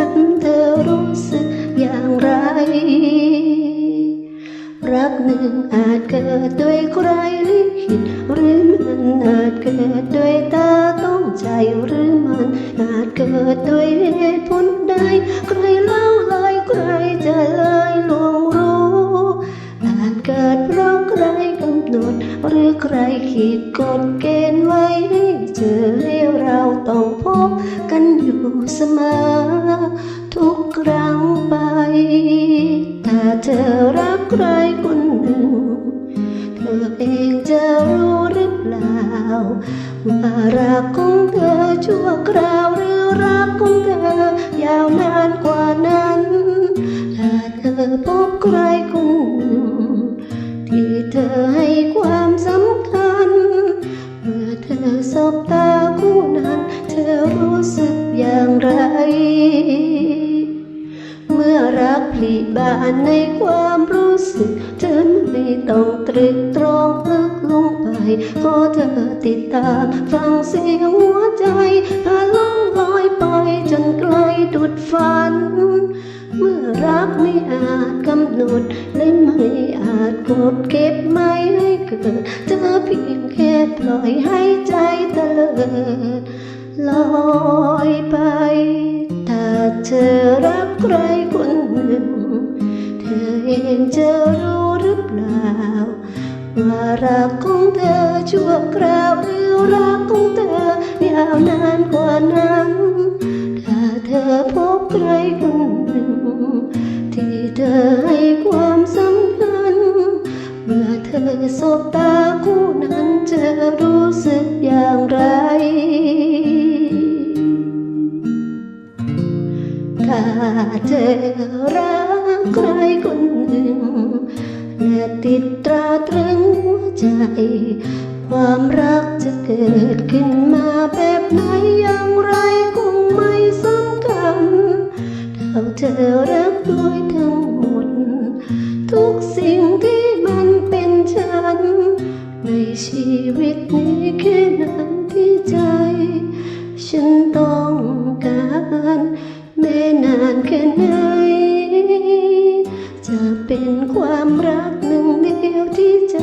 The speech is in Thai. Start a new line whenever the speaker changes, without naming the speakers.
น รักหนึ่งอาจเกิดด้วยใครลิขิตหรือมันอาจเกิดด้วยตาต้องใจหรือมันอาจเกิดด้วยเหตุผลใดใครเล่าเลยใครจะเลยลวงรู้อาจเกิดเพราะใครกำหนด หรือใครขีดกฎเกณฑ์ไว้ให้เจอให้เราต้องพบกันอยู่เสมอทุกครั้งไป ถ้าเธอรักใคร เองจะรู้หรือเปล่า ว่ารักของเธอชั่วคราวหรือรักของเธอยาวนานกว่านั้น ถ้าเธอพบใครคนหนึ่งที่เธอให้ความสำคัญ เมื่อเธอสบตาคู่นั้น เธอรู้สึกอย่างไร เมื่อรักพลีบานในความรู้ สึกเธอไม่ต้องตรึกตรองลึกลงไปขอเธอติดตามฟังเสียงหัวใจพาล่องลอยไปจนไกลดุดฝัน เมื่อรักไม่อาจกำหนดและไม่อาจกดเก็บไม่ให้เกิดเธอเพียงแค่ปล่อยให้ใจเตลิดลอย ว่ารักของเธอชั่วคราวหรือรักของเธอยาวนานกว่านั้น ถ้าเธอพบใครคนหนึ่งที่เธอให้ความ ความรักจะเกิดขึ้นมาแบบไหนอย่างไรคงไม่สำคัญเท่าเธอรักด้วยทั้งหมด ทุกสิ่งที่มันเป็นฉัน ในชีวิตนี้แค่นั้นที่ใจ ฉันต้องการแม้นานแค่ไหนจะเป็นความรักหนึ่งเดียวที่ใจ